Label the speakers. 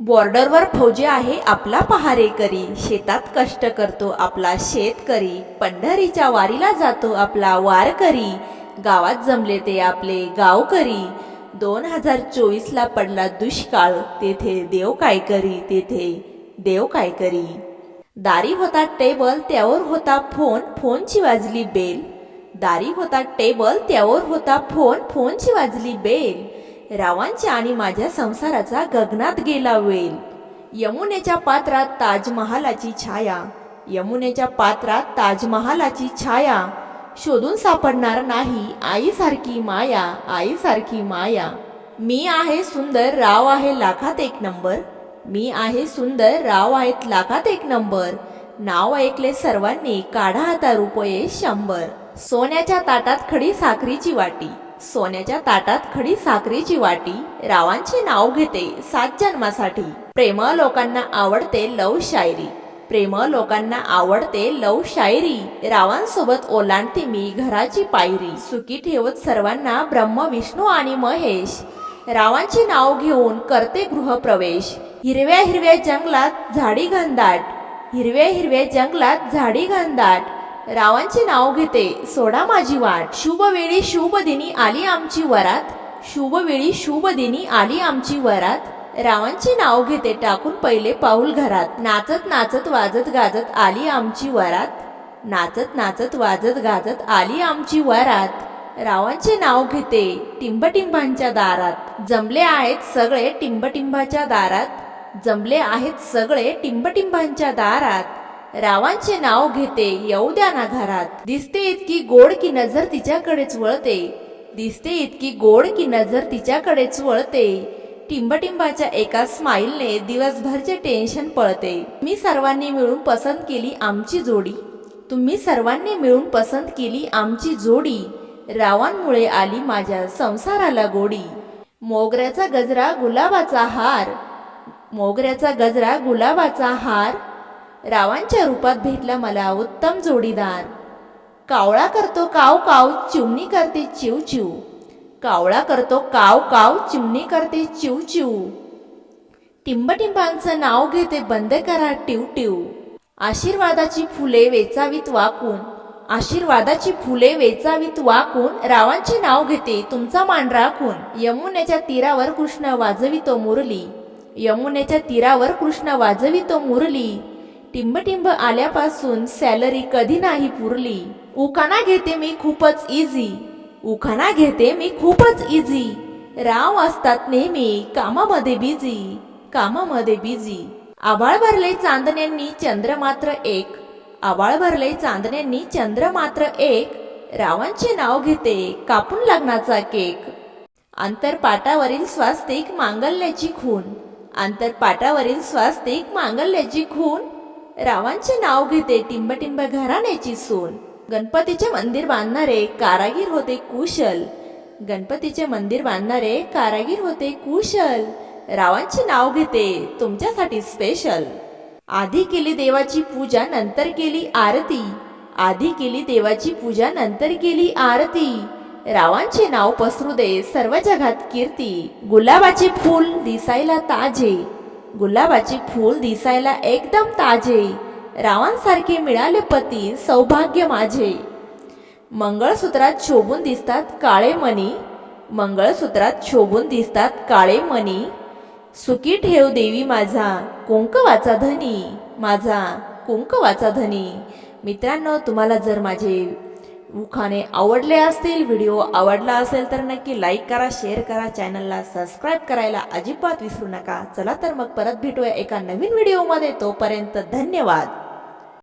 Speaker 1: बॉर्डरवर फौजी आहे आपला पहारेकरी. शेतात कष्ट करतो आपला शेतकरी. पंढरीच्या वारीला जातो आपला वारकरी. गावात जमले ते आपले गावकरी. दोन हजार चोवीसला पडला दुष्काळ. तेथे देव काय करी तेथे देव काय करी दारी होता टेबल त्यावर होता फोन फोनची वाजली बेल. दारी होता टेबल त्यावर होता फोन फोनची वाजली बेल. रावांच्या आणि माझ्या संसाराचा गगनात गेला वेल. यमुनेच्या पात्रात ताजमहालाची छाया. यमुनेच्या पात्रात ताजमहालाची छाया. शोधून सापडणार नाही आईसारखी माया आईसारखी माया. मी आहे सुंदर राव आहे लाखात एक नंबर. मी आहे सुंदर राव आहेत लाखात एक नंबर. नाव ऐकले सर्वांनी काढा आता रुपये शंभर. सोन्याच्या ताटात खडी साखरीची वाटी. सोन्याच्या ताटात खडी साखरेची वाटी रावांचे नाव घेते सात जन्मासाठी. प्रेम लोकांना आवडते लव शायरी. प्रेम लोकांना आवडते लव शायरी. रावांसोबत ओलांडते मी घराची पायरी. सुखी ठेवत सर्वांना ब्रह्म विष्णू आणि महेश. रावांचे नाव घेऊन करते गृहप्रवेश. हिरव्या हिरव्या जंगलात झाडी घनदाट. हिरव्या हिरव्या जंगलात झाडी घनदाट. रावांचे नाव घेते सोडा माझी वाट. शुभवेळी शुभदिनी शुभ दिनी आली आमची वरात. शुभवेळी शुभदिनी शुभ दिनी आली आमची वरात. रावांचे नाव घेते टाकून पहिले पाऊल घरात. नाचत नाचत वाजत गाजत आली आमची वरात. नाचत नाचत वाजत गाजत आली आमची वरात. रावांचे नाव घेते टिंबटिंबांच्या दारात. जमले आहेत सगळे टिंबटिंबाच्या दारात. जमले आहेत सगळे टिंबटिंबांच्या दारात. रावांचे नाव घेते येऊ द्या ना घरात दिसते इतकी गोड की नजर तिच्याकडेच वळते. दिसते इतकी गोड की नजर तिच्याकडेच वळते. टिंबटिंबाच्या एका स्माईलने दिवसभरचे टेन्शन पळते. मी सर्वांनी मिळून पसंत केली आमची जोडी. तुम्ही सर्वांनी मिळून पसंत केली आमची जोडी. रावांमुळे आली माझ्या संसाराला गोडी. मोगऱ्याचा गजरा गुलाबाचा हार. मोगऱ्याचा गजरा गुलाबाचा हार. रावांच्या रूपात भेटला मला उत्तम जोडीदार. कावळा करतो काव काव चिमणी करते चिव चिव. कावळा करतो काव काव चिमणी करते चिव चिव. टिंबटिंबांचं नाव घेते बंद करा टिव टिव. आशीर्वादाची फुले वेचावीत वाकून. आशीर्वादाची फुले वेचावीत वाकून. रावांचे नाव घेते तुमचा मान राखून. यमुनेच्या तीरावर कृष्ण वाजवितो मुरली. यमुनेच्या तीरावर कृष्ण वाजवितो मुरली. टिंबटिंब आल्यापासून सॅलरी कधी नाही पुरली. उखाणा घेते मी खूपच इझी उखाणा घेते मी खूपच इझी राव असतात नेहमी कामामध्ये बिझी कामामध्ये बिझी आभाळ भरले चांदण्यांनी चंद्र मात्र एक. आभाळ भरले चांदण्यांनी चंद्र मात्र एक. रावांचे नाव घेते कापून लग्नाचा केक. आंतरपाटावरील स्वास्तिक मांगल्याची खून. आंतरपाटावरील स्वास्तिक मांगल्याची खून. रावांचे नाव घेते टिंबटिंब घराण्याची सून. गणपतीचे मंदिर बांधणारे कारागीर होते कुशल. गणपतीचे मंदिर बांधणारे कारागीर होते कुशल. रावांचे नाव घेते तुमच्यासाठी स्पेशल आधी केली देवाची पूजा नंतर केली आरती. आधी केली देवाची पूजा नंतर केली आरती. रावांचे नाव पसरू दे सर्व जगात कीर्ती. गुलाबाचे फूल दिसायला ताजे. गुलाबाचे फूल दिसायला एकदम ताजे. रावांसारखे मिळाले पती सौभाग्य माझे. मंगळसूत्रात शोभून दिसतात काळे मणी. मंगळसूत्रात शोभून दिसतात काळे मणी. सुखी ठेव देवी माझा कुंकवाचा धनी. माझा कुंकवाचा धनी. मित्रांनो तुम्हाला जर माझे मुखाने आवडले असतील व्हिडिओ आवडला असेल तर नक्की लाईक करा शेअर करा चॅनलला सबस्क्राईब करायला अजिबात विसरू नका. चला तर मग परत भेटूया एका नवीन व्हिडिओमध्ये तोपर्यंत धन्यवाद.